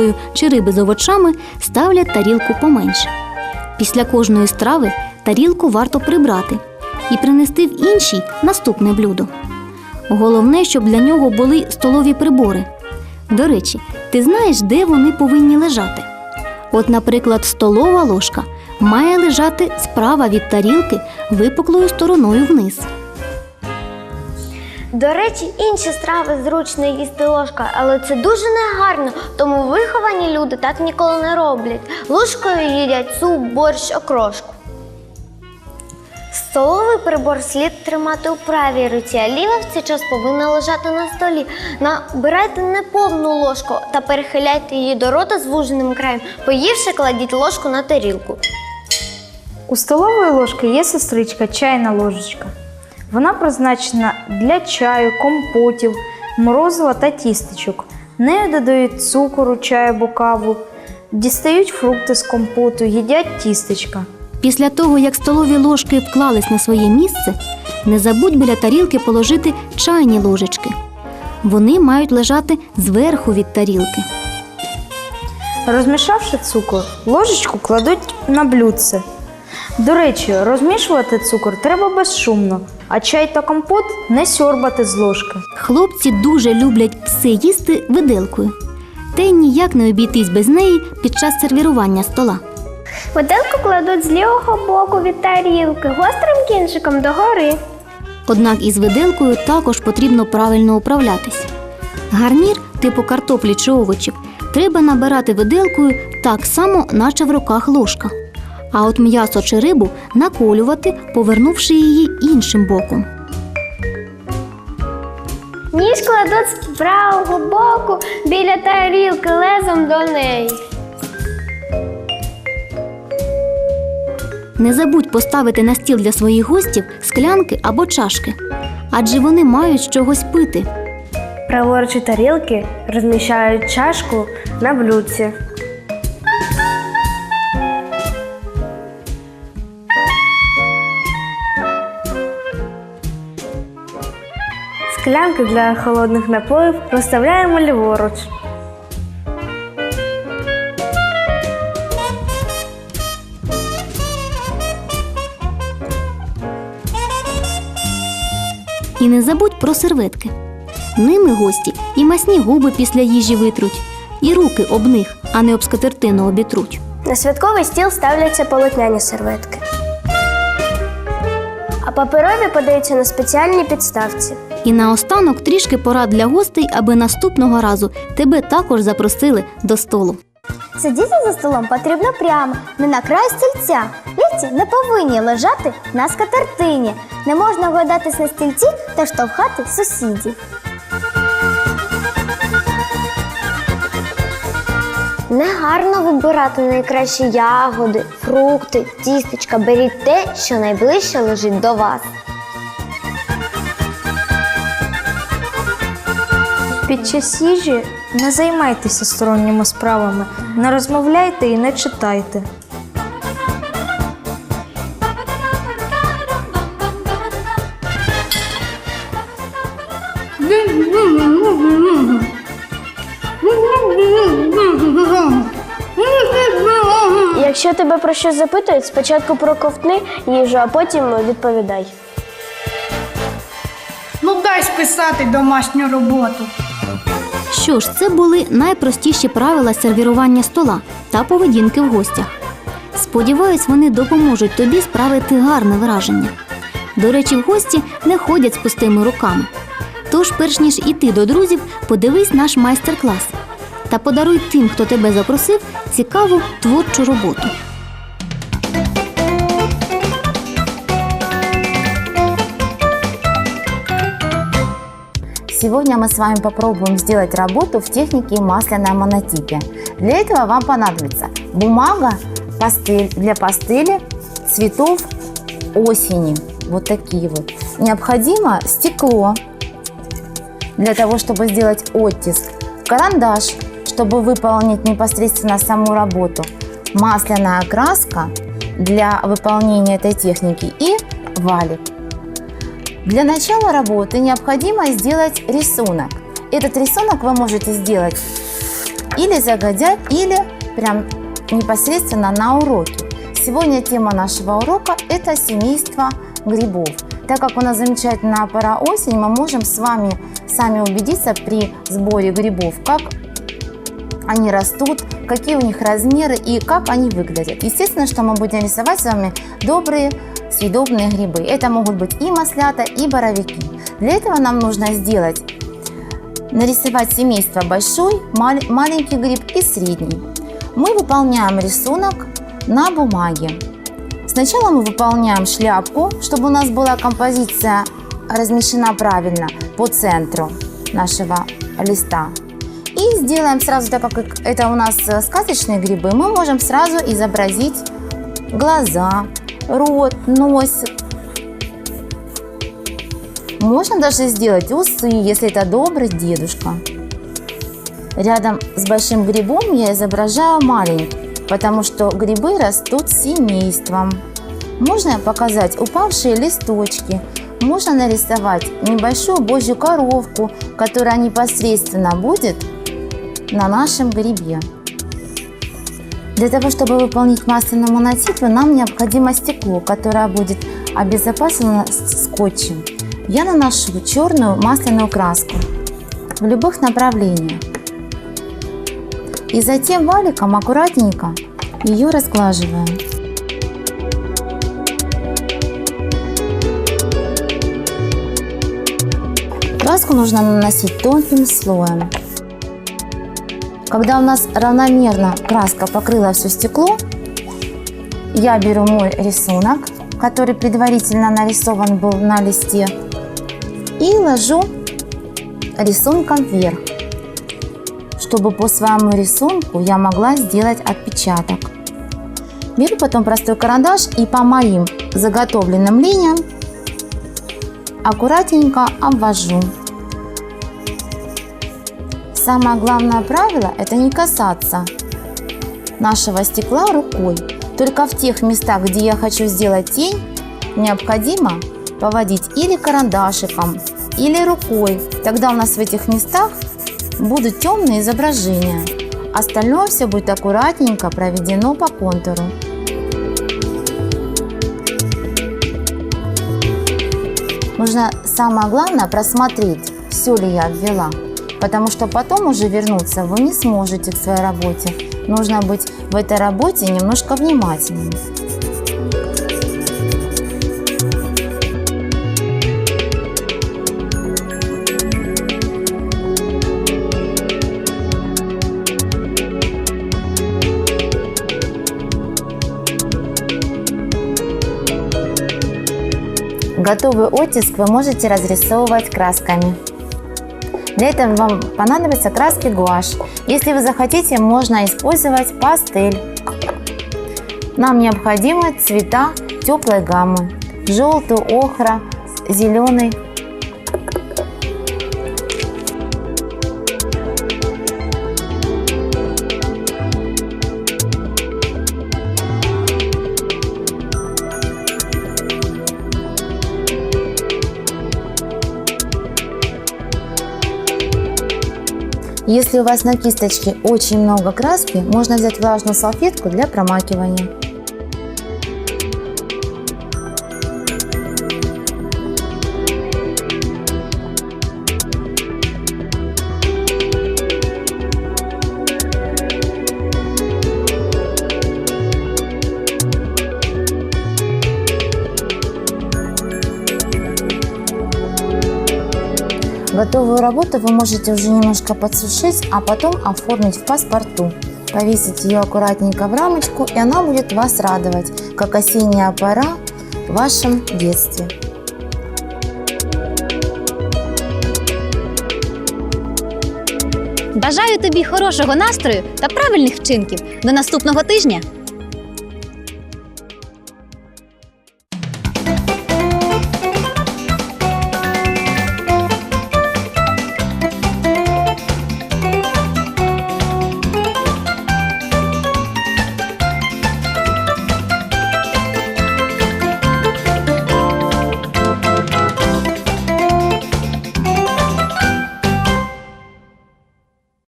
картоплею чи риби з овочами, ставлять тарілку поменше. Після кожної страви тарілку варто прибрати і принести в іншій наступне блюдо. Головне, щоб для нього були столові прибори. До речі, ти знаєш, де вони повинні лежати? От, наприклад, столова ложка має лежати справа від тарілки випуклою стороною вниз. До речі, інші страви зручно їсти ложка, але це дуже негарно, тому виховані люди так ніколи не роблять. Ложкою їдять суп, борщ, окрошку. Столовий прибор слід тримати у правій руці, а ліва в цей час повинна лежати на столі. Набирайте неповну ложку та перехиляйте її до рота звуженим краєм. Поївши, кладіть ложку на тарілку. У столової ложки є сестричка чайна ложечка. Вона призначена для чаю, компотів, морозива та тістечок. Нею додають цукору, чаю або каву, дістають фрукти з компоту, їдять тістечка. Після того, як столові ложки вклались на своє місце, не забудь біля тарілки положити чайні ложечки. Вони мають лежати зверху від тарілки. Розмішавши цукор, ложечку кладуть на блюдце. До речі, розмішувати цукор треба безшумно, а чай та компот не сьорбати з ложки. Хлопці дуже люблять все їсти виделкою, та й ніяк не обійтись без неї під час сервірування стола. Виделку кладуть з лівого боку від тарілки, гострим кінчиком догори. Однак із виделкою також потрібно правильно управлятись. Гарнір типу картоплі чи овочів треба набирати виделкою так само, наче в руках ложка. А от м'ясо чи рибу наколювати, повернувши її іншим боком. Ніж кладуть з правого боку біля тарілки лезом до неї. Не забудь поставити на стіл для своїх гостів склянки або чашки, адже вони мають з чогось пити. Праворуч тарілки розміщають чашку на блюдці. Склянки для холодних напоїв розставляємо ліворуч. І не забудь про серветки. Ними гості і масні губи після їжі витруть, і руки об них, а не об скатертину обітруть. На святковий стіл ставляться полотняні серветки. А паперові подаються на спеціальній підставці. І наостанок трішки порад для гостей, аби наступного разу тебе також запросили до столу. Сидіти за столом потрібно прямо, не на край стільця. Лікті не повинні лежати на скатертині. Не можна гойдатись на стільці та штовхати сусідів. Негарно вибирати найкращі ягоди, фрукти, тістечка. Беріть те, що найближче лежить до вас. Під час їжі не займайтеся сторонніми справами, не розмовляйте і не читайте. Якщо тебе про щось запитують, спочатку проковтни їжу, а потім відповідай. Ну дай списати домашню роботу. Що ж, це були найпростіші правила сервірування стола та поведінки в гостях. Сподіваюсь, вони допоможуть тобі справити гарне враження. До речі, в гості не ходять з пустими руками. Тож, перш ніж іти до друзів, подивись наш майстер-клас та подаруй тим, хто тебе запросив, цікаву творчу роботу. Сегодня мы с вами попробуем сделать работу в технике масляной монотипе. Для этого вам понадобится бумага, пастель для пастели цветов осени. Вот такие вот. Необходимо стекло для того, чтобы сделать оттиск, карандаш, чтобы выполнить непосредственно саму работу, масляная краска для выполнения этой техники и валик. Для начала работы необходимо сделать рисунок. Этот рисунок вы можете сделать или загодя, или прям непосредственно на уроке. Сегодня тема нашего урока – это семейство грибов. Так как у нас замечательная пора осень, мы можем с вами сами убедиться при сборе грибов, как они растут, какие у них размеры и как они выглядят. Естественно, что мы будем рисовать с вами добрые съедобные грибы. Это могут быть и маслята, и боровики. Для этого нам нужно сделать, нарисовать семейство большой, мал- маленький гриб и средний. Мы выполняем рисунок на бумаге. Сначала мы выполняем шляпку, чтобы у нас была композиция размещена правильно по центру нашего листа. Сделаем сразу, так как это у нас э, сказочные грибы, мы можем сразу изобразить глаза, рот, нос. Можно даже сделать усы, если это добрый дедушка. Рядом с большим грибом я изображаю маленький, потому что грибы растут семейством. Можно показать упавшие листочки, можно нарисовать небольшую божью коровку, которая непосредственно будет на нашем грибе. Для того, чтобы выполнить масляную монотипы, нам необходимо стекло, которое будет обезопасено скотчем. Я наношу черную масляную краску в любых направлениях. И затем валиком аккуратненько ее разглаживаем. Краску нужно наносить тонким слоем. Когда у нас равномерно краска покрыла все стекло, я беру мой рисунок, который предварительно нарисован был на листе, и ложу рисунком вверх, чтобы по своему рисунку я могла сделать отпечаток. Беру потом простой карандаш и по моим заготовленным линиям аккуратненько обвожу. Самое главное правило – это не касаться нашего стекла рукой. Только в тех местах, где я хочу сделать тень, необходимо поводить или карандашиком, или рукой. Тогда у нас в этих местах будут темные изображения. Остальное все будет аккуратненько проведено по контуру. Нужно самое главное просмотреть, все ли я ввела, потому что потом уже вернуться вы не сможете к своей работе. Нужно быть в этой работе немножко внимательным. Готовый оттиск вы можете разрисовывать красками. Для этого вам понадобятся краски гуашь. Если вы захотите, можно использовать пастель. Нам необходимы цвета теплой гаммы. Желтый, охра, зеленый. Если у вас на кисточке очень много краски, можно взять влажную салфетку для промакивания. Готовую работу вы можете уже немножко подсушить, а потом оформить в паспорту. Повесить ее аккуратненько в рамочку, и она будет вас радовать, как осенняя пора в вашем детстве. Бажаю тобі хорошого настрою та правильних вчинків. До наступного тижня!